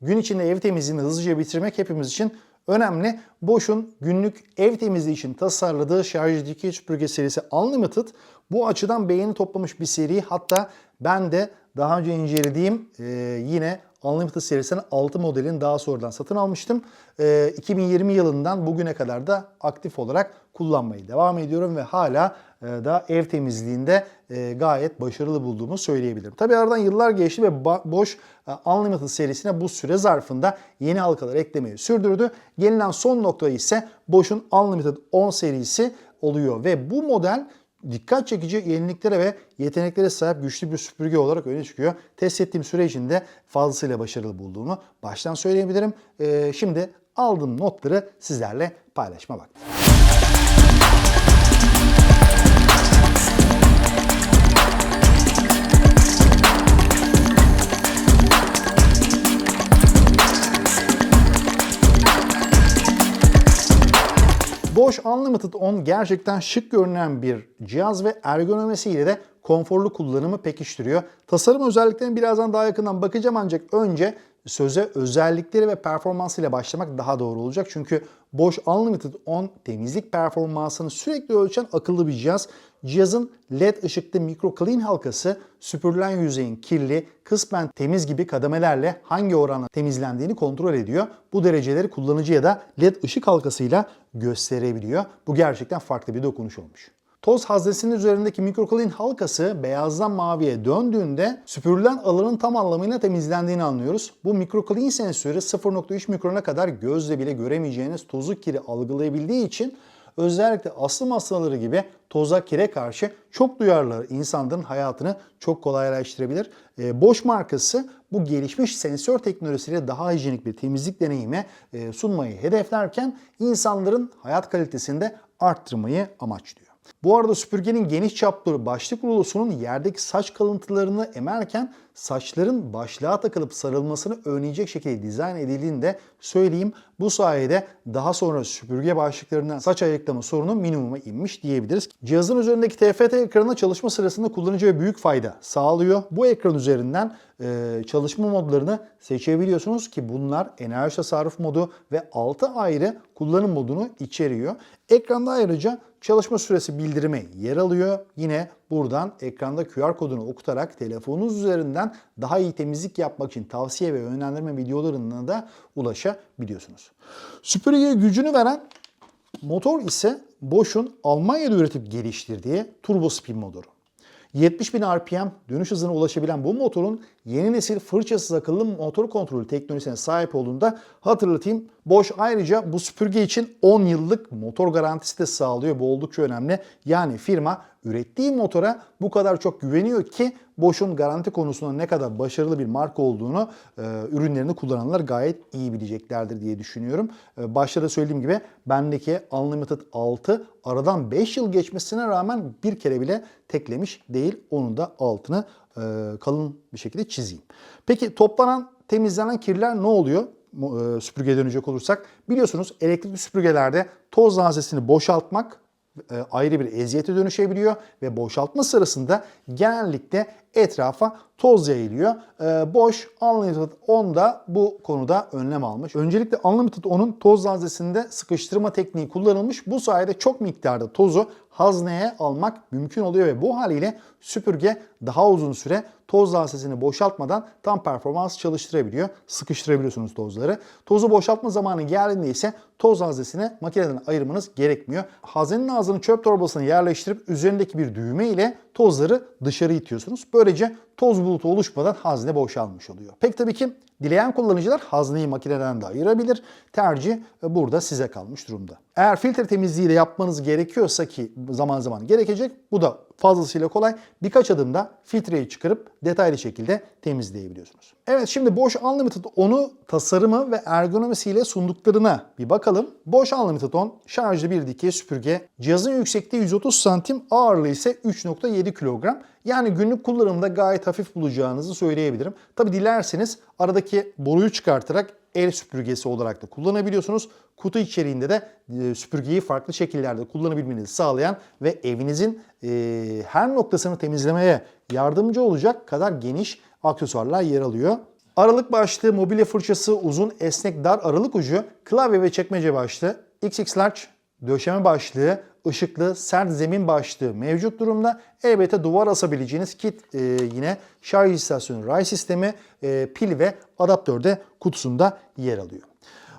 Gün içinde ev temizliğini hızlıca bitirmek hepimiz için önemli. Bosch'un günlük ev temizliği için tasarladığı şarj dikey süpürge serisi Unlimited bu açıdan beğeni toplamış bir seri. Hatta ben de daha önce incelediğim e, yine Unlimited serisinin 6 modelini daha sonradan satın almıştım. E, 2020 yılından bugüne kadar da aktif olarak kullanmayı devam ediyorum ve hala e, da ev temizliğinde e, gayet başarılı bulduğumu söyleyebilirim. Tabi aradan yıllar geçti ve Bosch e, Unlimited serisine bu süre zarfında yeni halkalar eklemeyi sürdürdü. Gelinen son nokta ise Bosch'un Unlimited 10 serisi oluyor ve bu model dikkat çekici yeniliklere ve yeteneklere sahip güçlü bir süpürge olarak öne çıkıyor. Test ettiğim süre içinde fazlasıyla başarılı bulduğumu baştan söyleyebilirim. Ee, şimdi aldığım notları sizlerle paylaşma vakti. Unlimited 10 gerçekten şık görünen bir cihaz ve ergonomisiyle de konforlu kullanımı pekiştiriyor. Tasarım özelliklerine birazdan daha yakından bakacağım ancak önce söze özellikleri ve performansıyla başlamak daha doğru olacak. Çünkü Bosch Unlimited 10 temizlik performansını sürekli ölçen akıllı bir cihaz. Cihazın LED ışıklı mikro clean halkası süpürülen yüzeyin kirli, kısmen temiz gibi kademelerle hangi oranla temizlendiğini kontrol ediyor. Bu dereceleri kullanıcıya da LED ışık halkasıyla gösterebiliyor. Bu gerçekten farklı bir dokunuş olmuş. Toz haznesinin üzerindeki mikroclean halkası beyazdan maviye döndüğünde süpürülen alanın tam anlamıyla temizlendiğini anlıyoruz. Bu mikroclean sensörü 0.3 mikrona kadar gözle bile göremeyeceğiniz tozu kiri algılayabildiği için özellikle astım hastaları gibi toza kire karşı çok duyarlı insanların hayatını çok kolaylaştırabilir. E, Bosch markası bu gelişmiş sensör teknolojisiyle daha hijyenik bir temizlik deneyimi e, sunmayı hedeflerken insanların hayat kalitesini de arttırmayı amaçlıyor. Bu arada süpürgenin geniş çaplı başlık rulosunun yerdeki saç kalıntılarını emerken saçların başlığa takılıp sarılmasını önleyecek şekilde dizayn edildiğini de söyleyeyim. Bu sayede daha sonra süpürge başlıklarından saç ayıklama sorunu minimuma inmiş diyebiliriz. Cihazın üzerindeki TFT ekranına çalışma sırasında kullanıcıya büyük fayda sağlıyor. Bu ekran üzerinden e, çalışma modlarını seçebiliyorsunuz ki bunlar enerji tasarruf modu ve 6 ayrı kullanım modunu içeriyor. Ekranda ayrıca çalışma süresi bildirimi yer alıyor. Yine buradan ekranda QR kodunu okutarak telefonunuz üzerinden daha iyi temizlik yapmak için tavsiye ve yönlendirme videolarına da ulaşabiliyorsunuz. Süpürgeye gücünü veren motor ise Bosch'un Almanya'da üretip geliştirdiği turbo spin motoru. 70.000 RPM dönüş hızına ulaşabilen bu motorun yeni nesil fırçasız akıllı motor kontrolü teknolojisine sahip olduğunda hatırlatayım. Bosch ayrıca bu süpürge için 10 yıllık motor garantisi de sağlıyor. Bu oldukça önemli. Yani firma ürettiği motora bu kadar çok güveniyor ki Bosch'un garanti konusunda ne kadar başarılı bir marka olduğunu e, ürünlerini kullananlar gayet iyi bileceklerdir diye düşünüyorum. E, başta da söylediğim gibi bendeki Unlimited 6 aradan 5 yıl geçmesine rağmen bir kere bile teklemiş değil. Onun da altını e, kalın bir şekilde çizeyim. Peki toplanan temizlenen kirler ne oluyor? e, süpürgeye dönecek olursak biliyorsunuz elektrikli süpürgelerde toz haznesini boşaltmak ayrı bir eziyete dönüşebiliyor ve boşaltma sırasında genellikle etrafa toz yayılıyor. E, Bosch Unlimited 10 da bu konuda önlem almış. Öncelikle Unlimited 10'un toz haznesinde sıkıştırma tekniği kullanılmış. Bu sayede çok miktarda tozu hazneye almak mümkün oluyor ve bu haliyle süpürge daha uzun süre toz haznesini boşaltmadan tam performans çalıştırabiliyor. Sıkıştırabiliyorsunuz tozları. Tozu boşaltma zamanı geldiğinde ise toz haznesini makineden ayırmanız gerekmiyor. Haznenin ağzını çöp torbasına yerleştirip üzerindeki bir düğme ile tozları dışarı itiyorsunuz. Böylece toz bulutu oluşmadan hazne boşalmış oluyor. Pek tabii ki dileyen kullanıcılar hazneyi makineden de ayırabilir. Tercih burada size kalmış durumda. Eğer filtre temizliği de yapmanız gerekiyorsa ki zaman zaman gerekecek bu da fazlasıyla kolay. Birkaç adımda filtreyi çıkarıp detaylı şekilde temizleyebiliyorsunuz. Evet şimdi Bosch Unlimited 10'u tasarımı ve ergonomisiyle sunduklarına bir bakalım. Bosch Unlimited 10 şarjlı bir dikey süpürge. Cihazın yüksekliği 130 santim, ağırlığı ise 3.7 kilogram. Yani günlük kullanımda gayet hafif bulacağınızı söyleyebilirim. Tabi dilerseniz aradaki boruyu çıkartarak el süpürgesi olarak da kullanabiliyorsunuz. Kutu içeriğinde de e, süpürgeyi farklı şekillerde kullanabilmenizi sağlayan ve evinizin e, her noktasını temizlemeye yardımcı olacak kadar geniş aksesuarlar yer alıyor. Aralık başlığı, mobilya fırçası, uzun, esnek, dar aralık ucu, klavye ve çekmece başlığı, XX Large, döşeme başlığı, ışıklı, sert zemin başlığı mevcut durumda. Elbette duvar asabileceğiniz kit e, yine şarj istasyonu, ray sistemi, e, pil ve adaptör de kutusunda yer alıyor.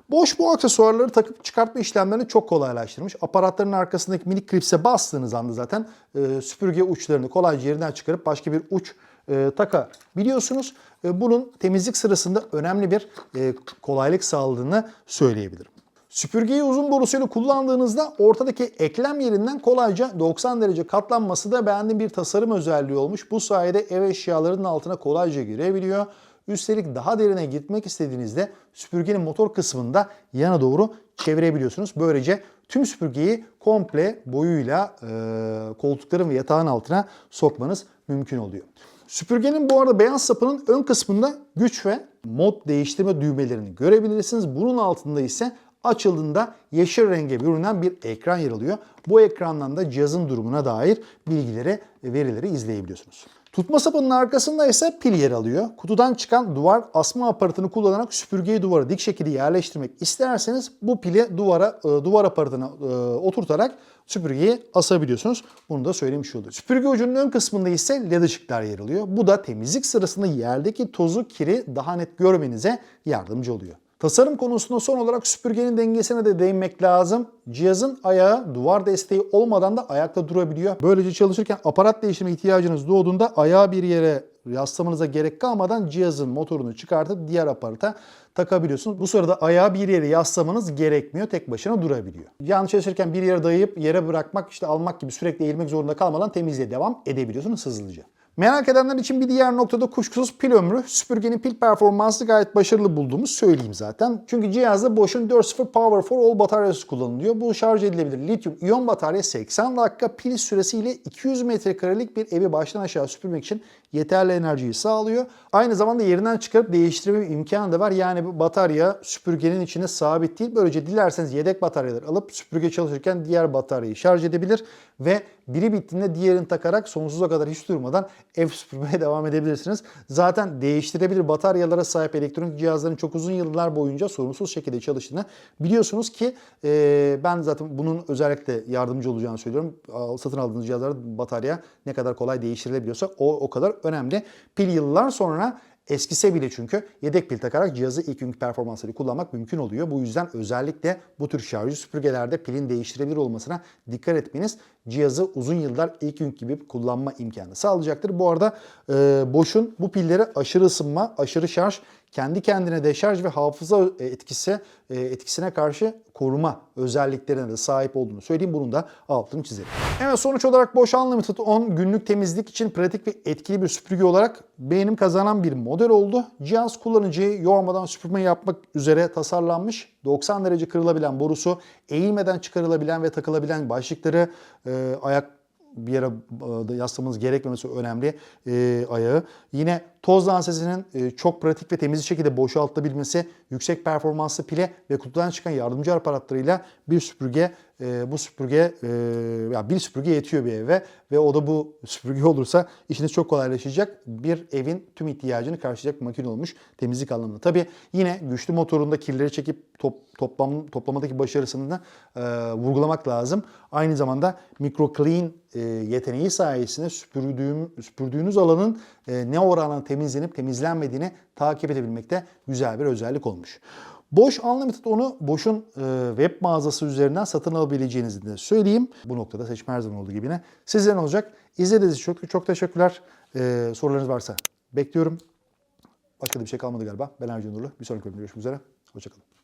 Boş bu aksesuarları takıp çıkartma işlemlerini çok kolaylaştırmış. Aparatların arkasındaki minik klipse bastığınız anda zaten e, süpürge uçlarını kolayca yerinden çıkarıp başka bir uç e, takabiliyorsunuz. E, bunun temizlik sırasında önemli bir e, kolaylık sağladığını söyleyebilirim. Süpürgeyi uzun borusuyla kullandığınızda ortadaki eklem yerinden kolayca 90 derece katlanması da beğendiğim bir tasarım özelliği olmuş. Bu sayede ev eşyalarının altına kolayca girebiliyor. Üstelik daha derine gitmek istediğinizde süpürgenin motor kısmında yana doğru çevirebiliyorsunuz. Böylece tüm süpürgeyi komple boyuyla e, koltukların ve yatağın altına sokmanız mümkün oluyor. Süpürgenin bu arada beyaz sapının ön kısmında güç ve mod değiştirme düğmelerini görebilirsiniz. Bunun altında ise açıldığında yeşil renge bürünen bir ekran yer alıyor. Bu ekrandan da cihazın durumuna dair bilgileri ve verileri izleyebiliyorsunuz. Tutma sapının arkasında ise pil yer alıyor. Kutudan çıkan duvar asma aparatını kullanarak süpürgeyi duvara dik şekilde yerleştirmek isterseniz bu pili duvara e, duvar aparatına e, oturtarak süpürgeyi asabiliyorsunuz. Bunu da söylemiş olduk. Süpürge ucunun ön kısmında ise led ışıklar yer alıyor. Bu da temizlik sırasında yerdeki tozu, kiri daha net görmenize yardımcı oluyor. Tasarım konusunda son olarak süpürgenin dengesine de değinmek lazım. Cihazın ayağı duvar desteği olmadan da ayakta durabiliyor. Böylece çalışırken aparat değiştirme ihtiyacınız doğduğunda ayağı bir yere yaslamanıza gerek kalmadan cihazın motorunu çıkartıp diğer aparata takabiliyorsunuz. Bu sırada ayağı bir yere yaslamanız gerekmiyor. Tek başına durabiliyor. Yanlış çalışırken bir yere dayayıp yere bırakmak, işte almak gibi sürekli eğilmek zorunda kalmadan temizliğe devam edebiliyorsunuz hızlıca. Merak edenler için bir diğer noktada kuşkusuz pil ömrü. Süpürgenin pil performansı gayet başarılı bulduğumu söyleyeyim zaten. Çünkü cihazda Bosch'un 4.0 Power for All bataryası kullanılıyor. Bu şarj edilebilir lityum iyon batarya 80 dakika pil süresiyle 200 metrekarelik bir evi baştan aşağı süpürmek için yeterli enerjiyi sağlıyor. Aynı zamanda yerinden çıkarıp değiştirme imkanı da var. Yani bu batarya süpürgenin içine sabit değil. Böylece dilerseniz yedek bataryalar alıp süpürge çalışırken diğer bataryayı şarj edebilir ve biri bittiğinde diğerini takarak sonsuza kadar hiç durmadan ev süpürmeye devam edebilirsiniz. Zaten değiştirebilir bataryalara sahip elektronik cihazların çok uzun yıllar boyunca sorunsuz şekilde çalıştığını biliyorsunuz ki e, ben zaten bunun özellikle yardımcı olacağını söylüyorum. Satın aldığınız cihazlarda batarya ne kadar kolay değiştirilebiliyorsa o o kadar önemli. Pil yıllar sonra Eskise bile çünkü yedek pil takarak cihazı ilk günkü performansları kullanmak mümkün oluyor. Bu yüzden özellikle bu tür şarjlı süpürgelerde pilin değiştirebilir olmasına dikkat etmeniz cihazı uzun yıllar ilk günkü gibi kullanma imkanı sağlayacaktır. Bu arada e, Bosch'un bu pilleri aşırı ısınma, aşırı şarj, kendi kendine deşarj ve hafıza etkisi e, etkisine karşı koruma özelliklerine de sahip olduğunu söyleyeyim. Bunun da altını çizelim. Evet sonuç olarak Bosch Unlimited 10 günlük temizlik için pratik ve etkili bir süpürge olarak beğenim kazanan bir model oldu. Cihaz kullanıcıyı yormadan süpürme yapmak üzere tasarlanmış. 90 derece kırılabilen borusu, eğilmeden çıkarılabilen ve takılabilen başlıkları, e, ayak bir yere e, yaslamanız gerekmemesi önemli e, ayağı. Yine toz lansesinin e, çok pratik ve temiz şekilde boşaltılabilmesi, yüksek performanslı pile ve kutudan çıkan yardımcı aparatlarıyla bir süpürge e, bu süpürge e, yani bir süpürge yetiyor bir eve ve o da bu süpürge olursa işiniz çok kolaylaşacak. Bir evin tüm ihtiyacını karşılayacak bir makine olmuş temizlik anlamında. Tabii yine güçlü motorunda kirleri çekip top, toplam toplamadaki başarısını e, vurgulamak lazım. Aynı zamanda micro clean e, yeteneği sayesinde süpürdüğüm, süpürdüğünüz alanın ne oranla temizlenip temizlenmediğini takip edebilmekte güzel bir özellik olmuş. Bosch Unlimited onu Bosch'un e, web mağazası üzerinden satın alabileceğinizi de söyleyeyim. Bu noktada seçme her zaman olduğu gibi yine sizden olacak. İzlediğiniz için çok, çok teşekkürler. E, sorularınız varsa bekliyorum. Başka da bir şey kalmadı galiba. Ben Ercan Nurlu. Bir sonraki bölümde görüşmek üzere. Hoşçakalın.